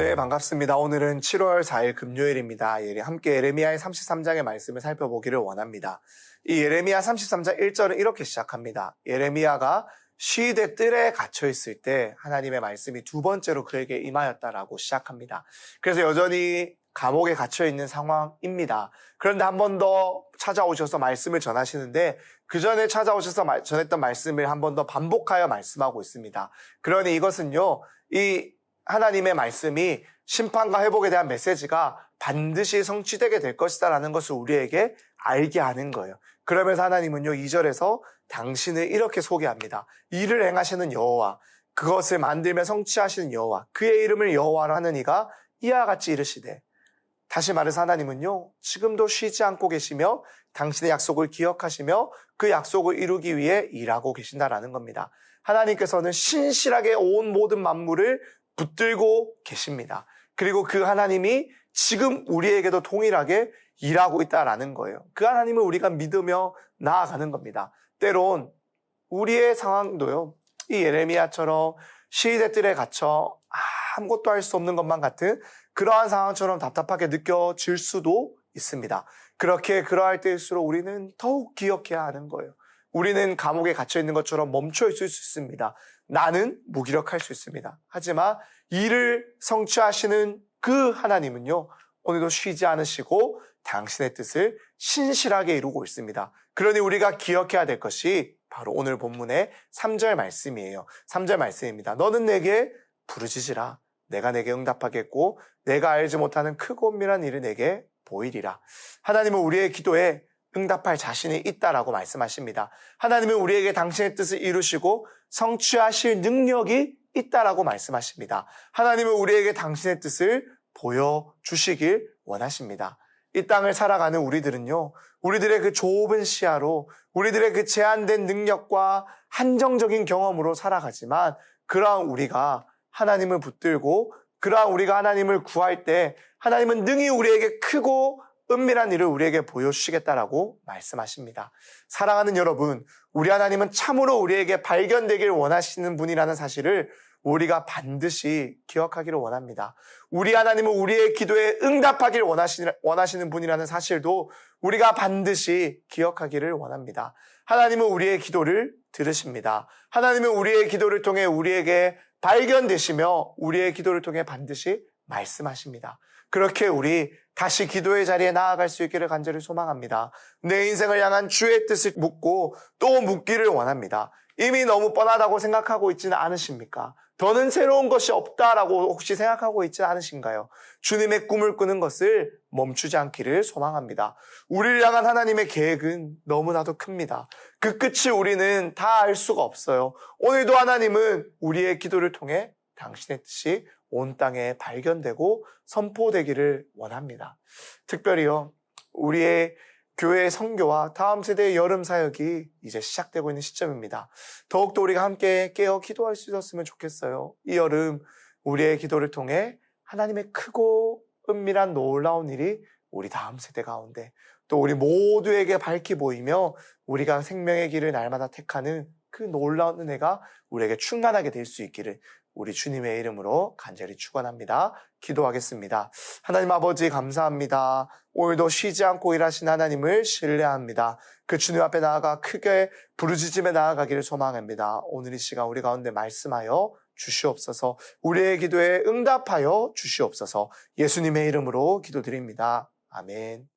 반갑습니다. 오늘은 7월 4일 금요일입니다. 예, 함께 예레미야의 33장의 말씀을 살펴보기를 원합니다. 이 예레미야 33장 1절은 이렇게 시작합니다. 예레미야가 시대 뜰에 갇혀 있을 때 하나님의 말씀이 두 번째로 그에게 임하였다라고 시작합니다. 그래서 여전히 감옥에 갇혀 있는 상황입니다. 그런데 한 번 더 찾아오셔서 말씀을 전하시는데 그 전에 찾아오셔서 말- 전했던 말씀을 한 번 더 반복하여 말씀하고 있습니다. 그러니 이것은요, 이 하나님의 말씀이 심판과 회복에 대한 메시지가 반드시 성취되게 될 것이다라는 것을 우리에게 알게 하는 거예요. 그러면서 하나님은요, 2절에서 당신을 이렇게 소개합니다. 일을 행하시는 여호와, 그것을 만들며 성취하시는 여호와, 그의 이름을 여호와로 하는 이가 이와 같이 이르시되 다시 말해서 하나님은요, 지금도 쉬지 않고 계시며 당신의 약속을 기억하시며 그 약속을 이루기 위해 일하고 계신다라는 겁니다. 하나님께서는 신실하게 온 모든 만물을 붙들고 계십니다. 그리고 그 하나님이 지금 우리에게도 동일하게 일하고 있다라는 거예요. 그 하나님을 우리가 믿으며 나아가는 겁니다. 때론 우리의 상황도요, 이 예레미야처럼 시대들에 갇혀 아무것도 할 수 없는 것만 같은 그러한 상황처럼 답답하게 느껴질 수도 있습니다. 그렇게 그러할 때일수록 우리는 더욱 기억해야 하는 거예요. 우리는 감옥에 갇혀 있는 것처럼 멈춰 있을 수 있습니다. 나는 무기력할 수 있습니다. 하지만 일을 성취하시는 그 하나님은요, 오늘도 쉬지 않으시고 당신의 뜻을 신실하게 이루고 있습니다. 그러니 우리가 기억해야 될 것이 바로 오늘 본문의 3절 말씀이에요. 3절 말씀입니다. 너는 내게 부르짖으라. 내가 내게 응답하겠고 내가 알지 못하는 크고 은밀한 일을 내게 보이리라. 하나님은 우리의 기도에 응답할 자신이 있다라고 말씀하십니다. 하나님은 우리에게 당신의 뜻을 이루시고 성취하실 능력이 있다라고 말씀하십니다. 하나님은 우리에게 당신의 뜻을 보여주시길 원하십니다. 이 땅을 살아가는 우리들은요, 우리들의 그 좁은 시야로, 우리들의 그 제한된 능력과 한정적인 경험으로 살아가지만, 그러한 우리가 하나님을 붙들고, 그러한 우리가 하나님을 구할 때, 하나님은 능히 우리에게 크고 은밀한 일을 우리에게 보여주시겠다라고 말씀하십니다. 사랑하는 여러분, 우리 하나님은 참으로 우리에게 발견되길 원하시는 분이라는 사실을 우리가 반드시 기억하기를 원합니다. 우리 하나님은 우리의 기도에 원하시는, 원하시는 분이라는 사실도 우리가 반드시 기억하기를 원합니다. 하나님은 우리의 기도를 들으십니다. 하나님은 우리의 기도를 통해 우리에게 발견되시며 우리의 기도를 통해 반드시 말씀하십니다. 그렇게 우리 다시 기도의 자리에 나아갈 수 있기를 간절히 소망합니다. 내 인생을 향한 주의 뜻을 묻고 또 묻기를 원합니다. 이미 너무 뻔하다고 생각하고 있지는 않으십니까? 더는 새로운 것이 없다라고 혹시 생각하고 있지 않으신가요? 주님의 꿈을 꾸는 것을 멈추지 않기를 소망합니다. 우리를 향한 하나님의 계획은 너무나도 큽니다. 그 끝이 우리는 다 알 수가 없어요. 오늘도 하나님은 우리의 기도를 통해 당신의 뜻이 온 땅에 발견되고 선포되기를 원합니다. 특별히요, 우리의 교회의 성교와 다음 세대의 여름 사역이 이제 시작되고 있는 시점입니다. 더욱더 우리가 함께 깨어 기도할 수 있었으면 좋겠어요. 이 여름 우리의 기도를 통해 하나님의 크고 은밀한 놀라운 일이 우리 다음 세대 가운데 또 우리 모두에게 밝히 보이며 우리가 생명의 길을 날마다 택하는 그 놀라운 은혜가 우리에게 충만하게 될 수 있기를 우리 주님의 이름으로 간절히 축원합니다. 기도하겠습니다. 하나님 아버지 감사합니다. 오늘도 쉬지 않고 일하신 하나님을 신뢰합니다. 그 주님 앞에 나아가 크게 부르짖음에 나아가기를 소망합니다. 오늘 이 시간 우리 가운데 말씀하여 주시옵소서. 우리의 기도에 응답하여 주시옵소서. 예수님의 이름으로 기도드립니다. 아멘.